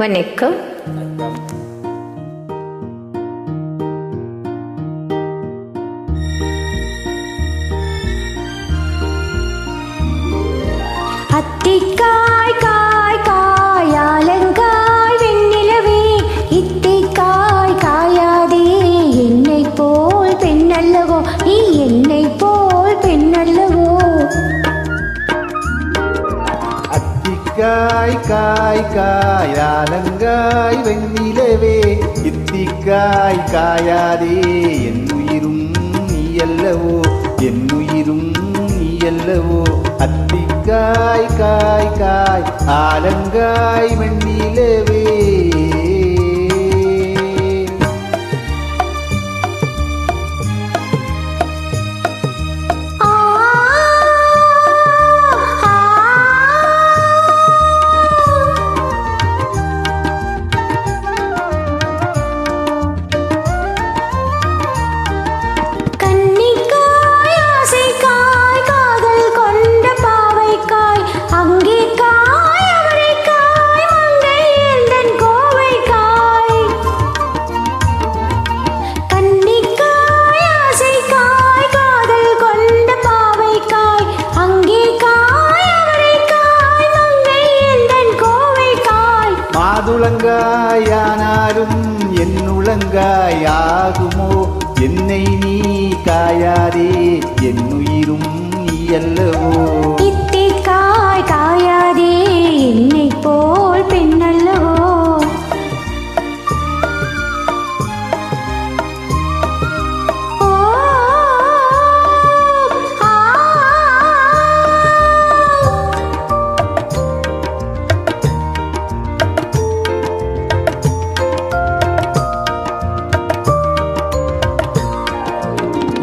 வணக்கம். அத்திக்காய் காய் காய் காய் ஆலங்காய் வெண்ணிலவே. இத்திக்காய் காயாதே. என் உயிரும் நீ அல்லவோ என் உயிரும் நீ அல்லவோ அத்திக்காய் காய் காய் ஆலங்காய் வெண்ணிலவே. கோவைக்காய் மாதுளங்காயானாலும் என்னை நீ காயாதே என் உயிரும் நீ அல்லவோ?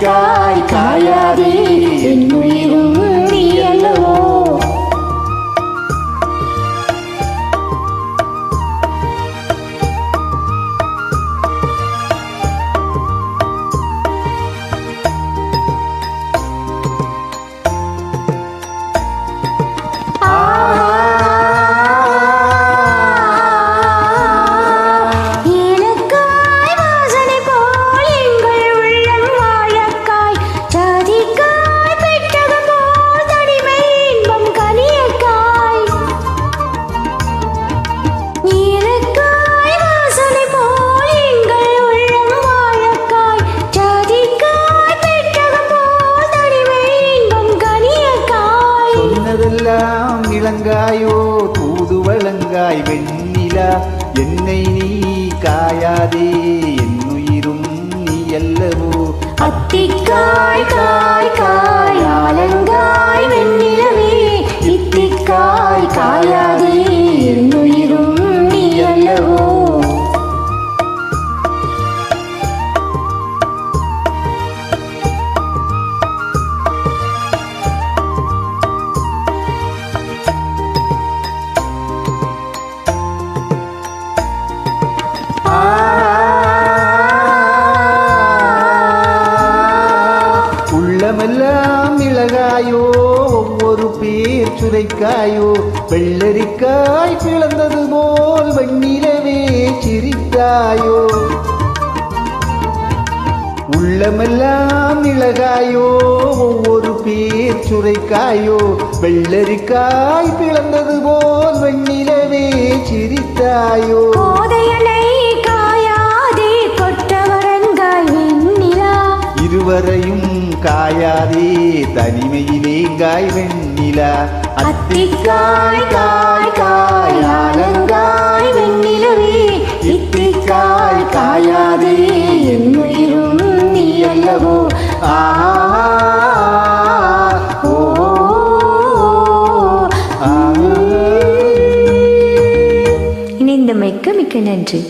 இத்திக்காய் காயாதே என்னுயிரும் சொன்னதெல்லாம் தூது வழங்காய் வெண்ணிலா. என்னை நீ காயாதே என்னுயிரும் நீ அல்லவோ? அத்திக்காய் காய் காய் ஆலங்காய் வெண்ணிலவே. இத்திக்காய் காயாதே என்னுயிரும் உள்ளமெல்லாம் இளகாயோ ஒவ்வொரு பேர் சுரைக்காயோ வெள்ளரிக்காய் பிளந்தது போல் வெண்ணிலவே சிரித்தாயோ. உள்ளமெல்லாம் இளகாயோ ஒவ்வொரு பேர் சுரைக்காயோ வெள்ளரிக்காய் பிளந்தது போல் வெண்ணிலவே சிரித்தாயோ. கோதையனை காயாதே காயாதே தனிமையிலேங்காய் வெண்ணிலா அத்திக்காய் காய் காய் ஆலங்காய் வெண்ணிலவே. இத்திக்காய் காயாதே என்னுயிரும் நீ ஆஹா ஓ ஆஹா இணைந்தமைக்கு மிக்க நன்றி.